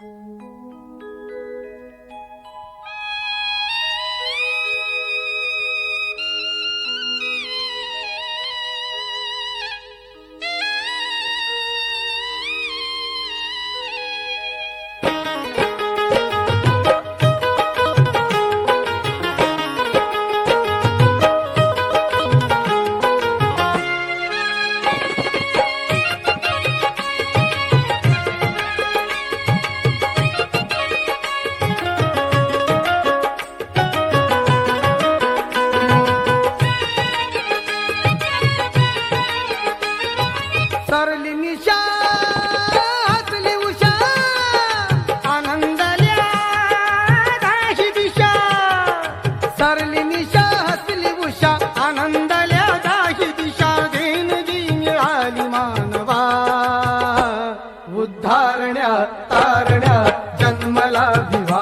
Música उद्धारण्या तारण्या जन्मला Bhiva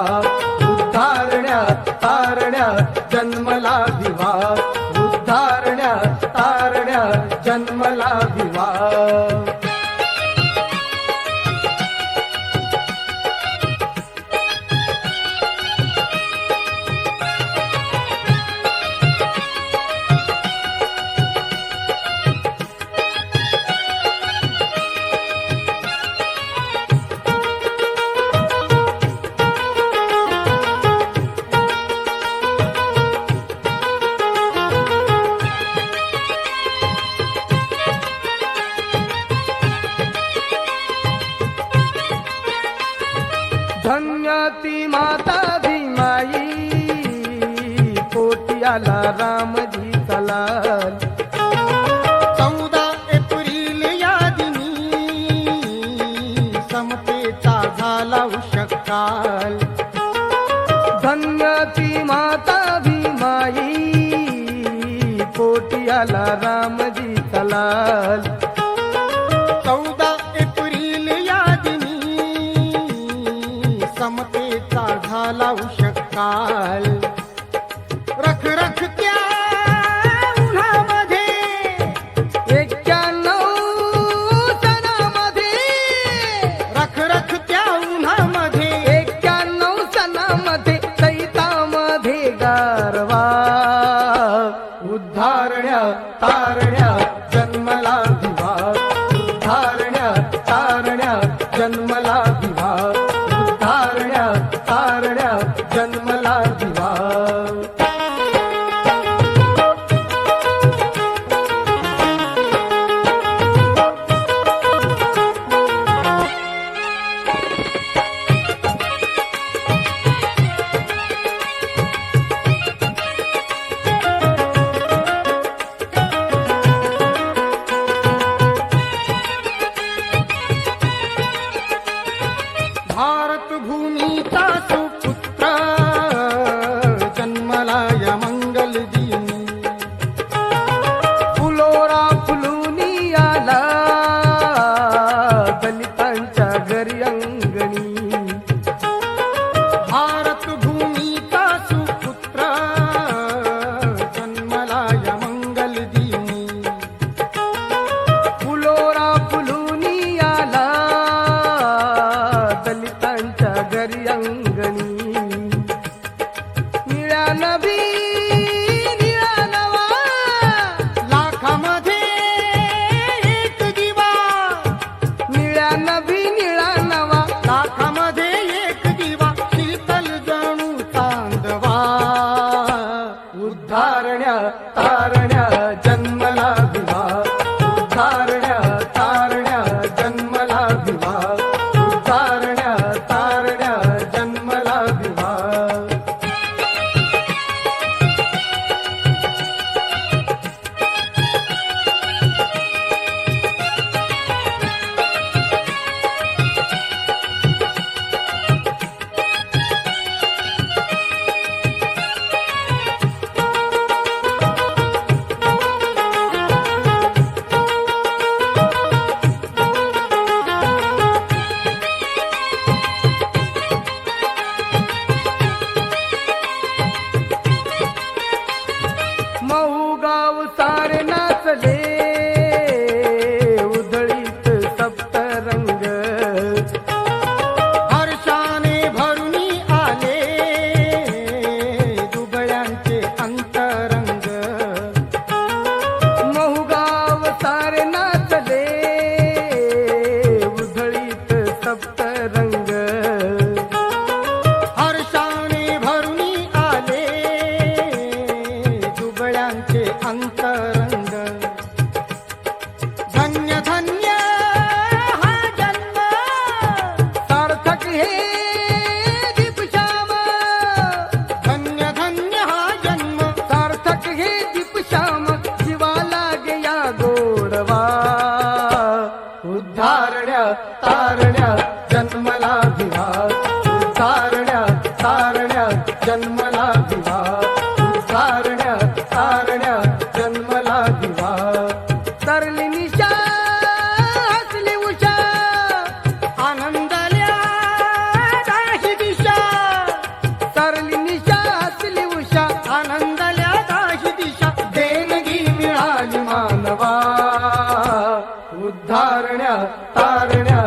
उद्धारण्या तारण्या जन्मला Bhiva उद्धारण्या तारण्या जन्मला दिवा. पोटियाला रामजी चलाल चौदा एप्रिल या दिनी समतेचा झाला उषकाल धन्य ती माता भीमाई पोटियाला रामजी चलाल. तारण्या जन्मला भारत भूमीचा सुपुत्र जन्मला या मंगल दिनी. फुलोरा फुलून आला दलितांच्या घरी धारण्या तारण्या. उद्धारण्या